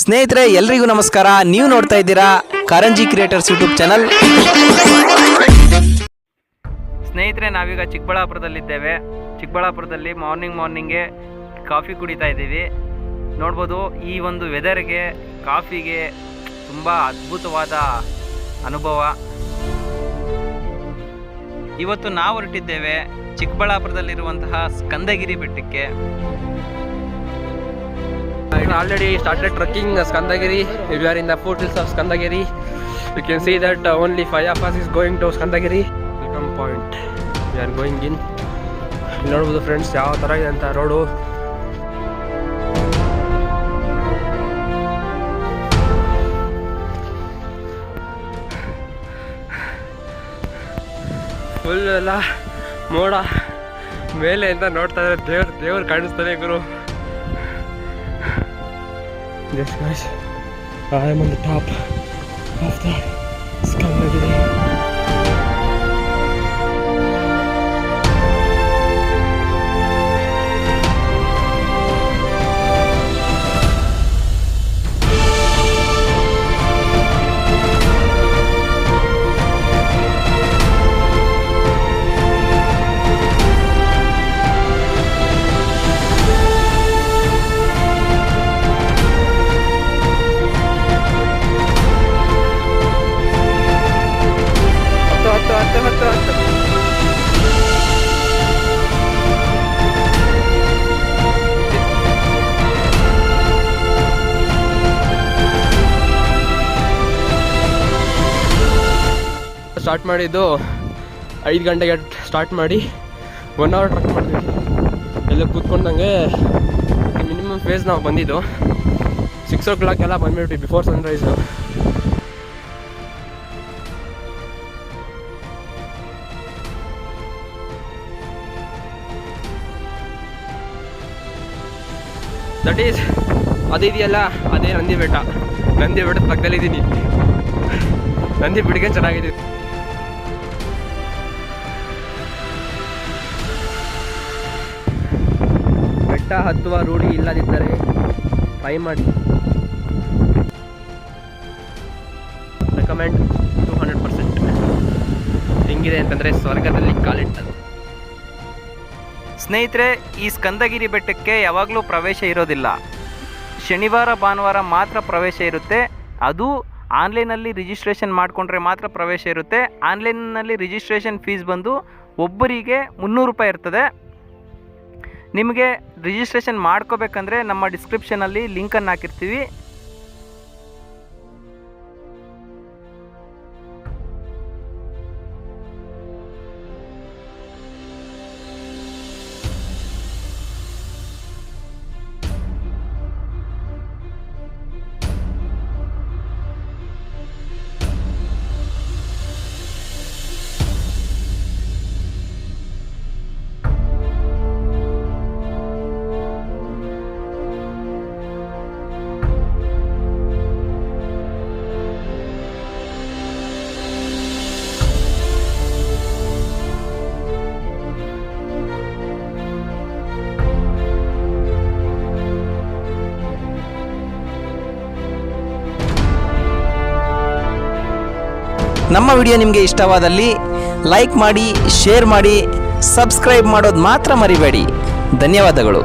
ಸ್ನೇಹಿತರೆ, ಎಲ್ರಿಗೂ ನಮಸ್ಕಾರ. ನೀವು ನೋಡ್ತಾ ಇದ್ದೀರಾ ಕಾರಂಜಿ ಕ್ರಿಯೇಟರ್ಸ್ ಯೂಟ್ಯೂಬ್ ಚಾನಲ್ ಸ್ನೇಹಿತರೆ, ನಾವೀಗ ಚಿಕ್ಕಬಳ್ಳಾಪುರದಲ್ಲಿದ್ದೇವೆ. ಚಿಕ್ಕಬಳ್ಳಾಪುರದಲ್ಲಿ ಮಾರ್ನಿಂಗ್ ಮಾರ್ನಿಂಗ್ಗೆ ಕಾಫಿ ಕುಡಿತಾ ಇದ್ದೀವಿ. ನೋಡ್ಬೋದು, ಈ ಒಂದು ವೆದರ್ಗೆ ಕಾಫಿಗೆ ತುಂಬ ಅದ್ಭುತವಾದ ಅನುಭವ. ಇವತ್ತು ನಾವು ಹೊರಟಿದ್ದೇವೆ ಚಿಕ್ಕಬಳ್ಳಾಪುರದಲ್ಲಿರುವಂತಹ ಸ್ಕಂದಗಿರಿ ಬೆಟ್ಟಕ್ಕೆ. Already started trekking uh, Skandagiri. We are in the foothills of Skandagiri. You can see that uh, only five of us is going to Skandagiri. Welcome point. We are going in. ನೋಡ್ಬೋದು friends ಯಾವ ಥರ ಇದೆ ಅಂತ road full ಎಲ್ಲ ಮೋಡ ಮೇಲೆ ಅಂತ ನೋಡ್ತಾ ಇದ್ರೆ ದೇವ್ರ ದೇವ್ರು ಕಾಣಿಸ್ತಾರೆ ಗುರು Yes, guys. I am on the top of the Skandagiri. Start ಮಾಡಿದ್ದು ಐದು ಗಂಟೆಗೆ ಸ್ಟಾರ್ಟ್ ಮಾಡಿ ಒನ್ ಅವರ್ ಟ್ರಕ್ ಮಾಡಿದ್ವಿ ಎಲ್ಲ ಕೂತ್ಕೊಂಡಂಗೆ ಮಿನಿಮಮ್ ಫೇಸ್ ನಾವು ಬಂದಿದ್ದು. ಸಿಕ್ಸ್ ಓ ಕ್ಲಾಕ್ ಎಲ್ಲ ಬಂದ್ಬಿಟ್ವಿ ಬಿಫೋರ್ ಸನ್ರೈಸು ದಟ್ ಈಸ್ ಅದಿದೆಯಲ್ಲ ಅದೇ ನಂದಿ ಬೆಟ್ಟ. ನಂದಿ ಬೆಟ್ಟದ ಪಕ್ಕದಲ್ಲಿದ್ದೀನಿ. ನಂದಿ ಬೆಟ್ಟಿಗೆ ಚೆನ್ನಾಗಿದೆ. ಬೆಟ್ಟ ಹತ್ತುವ ರೂಢಿ ಇಲ್ಲದಿದ್ದರೆ ಟ್ರೈ ಮಾಡಿ. ರೆಕಮೆಂಡ್ ಟು ಹಂಡ್ರೆಡ್ ಪರ್ಸೆಂಟ್ ಹೆಂಗಿದೆ ಅಂತಂದರೆ ಸ್ವರ್ಗದಲ್ಲಿ ಕಾಲಿಟ್ಟದು ಸ್ನೇಹಿತರೆ, ಈ ಸ್ಕಂದಗಿರಿ ಬೆಟ್ಟಕ್ಕೆ ಯಾವಾಗಲೂ ಪ್ರವೇಶ ಇರೋದಿಲ್ಲ. ಶನಿವಾರ, ಭಾನುವಾರ ಮಾತ್ರ ಪ್ರವೇಶ ಇರುತ್ತೆ. ಅದು ಆನ್ಲೈನಲ್ಲಿ ರಿಜಿಸ್ಟ್ರೇಷನ್ ಮಾಡಿಕೊಂಡ್ರೆ ಮಾತ್ರ ಪ್ರವೇಶ ಇರುತ್ತೆ. ಆನ್ಲೈನ್ನಲ್ಲಿ ರಿಜಿಸ್ಟ್ರೇಷನ್ ಫೀಸ್ ಬಂದು ಒಬ್ಬರಿಗೆ ಮುನ್ನೂರು ರೂಪಾಯಿ ಇರ್ತದೆ. ನಿಮಗೆ ರಿಜಿಸ್ಟ್ರೇಷನ್ ಮಾಡ್ಕೋಬೇಕಂದ್ರೆ ನಮ್ಮ ಡಿಸ್ಕ್ರಿಪ್ಷನಲ್ಲಿ ಲಿಂಕನ್ನು ಹಾಕಿರ್ತೀವಿ. ನಮ್ಮ ವಿಡಿಯೋ ನಿಮಗೆ ಇಷ್ಟವಾದಲ್ಲಿ ಲೈಕ್ ಮಾಡಿ ಶೇರ್ ಮಾಡಿ ಸಬ್ಸ್ಕ್ರೈಬ್ ಮಾಡೋದು ಮಾತ್ರ ಮರಿಬೇಡಿ. ಧನ್ಯವಾದಗಳು.